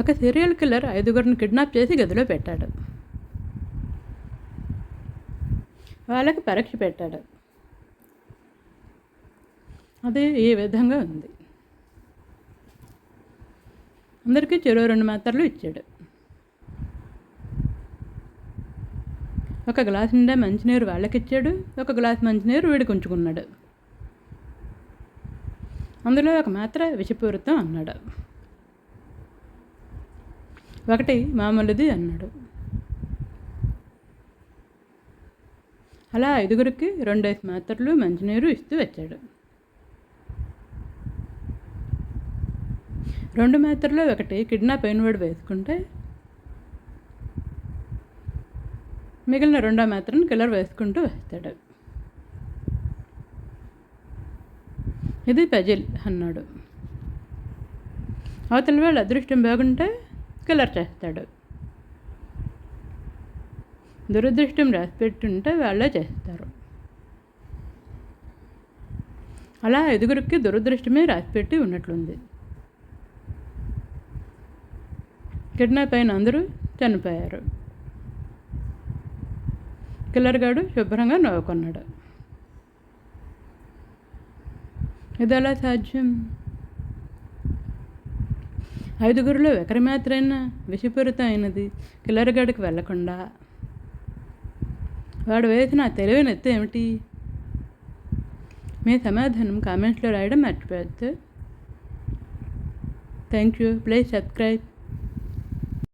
ఒక serial killer ఐదుగురిని kidnap చేసి గదిలో పెట్టాడు. వాళ్ళకి పరీక్ష పెట్టాడు. అది ఈ విధంగా ఉంది. అందరికీ చెరో రెండు మాత్రలు ఇచ్చాడు. ఒక గ్లాస్ నిండా మంచినీరు వాళ్ళకి ఇచ్చాడు ఒక గ్లాస్ మంచినీరు వీడికి ఉంచుకున్నాడు. అందులో ఒక మాత్ర విషపూరితం అన్నాడు. ఒకటి మామూలుది అన్నాడు. అలా ఐదుగురికి రెండేసి మాత్రలు మంచినీరు ఇస్తూ వచ్చాడు. రెండు మాత్రలు ఒకటి కిడ్నాప్ అయినవాడు వేసుకుంటే మిగిలిన రెండో మాత్రను కిల్లర్ వేసుకుంటూ వస్తాడు. ఇది పజిల్ అన్నాడు. అవతల వాళ్ళు అదృష్టం బాగుంటే కలర్ చేస్తాడు. దురదృష్టం రాసి పెట్టుంటే వాళ్ళే చేస్తారు. అలా ఐదుగురికి దురదృష్టమే రాసిపెట్టి ఉన్నట్లుంది. కిడ్నాప్ అయిన అందరూ చనిపోయారు. కిల్లర్ గాడు శుభ్రంగా నవ్వుకున్నాడు. ఇది ఎలా సాధ్యం? ఐదుగురిలో ఒకరి మాత్రైనా విషపూరితమైనది కిల్లరగడికి వెళ్ళకుండా వాడు వేసిన ఆ తెలివైన ఎత్తు ఏమిటి? మీ సమాధానం కామెంట్స్లో రాయడం మర్చిపోవద్దు. Thank you. Please subscribe.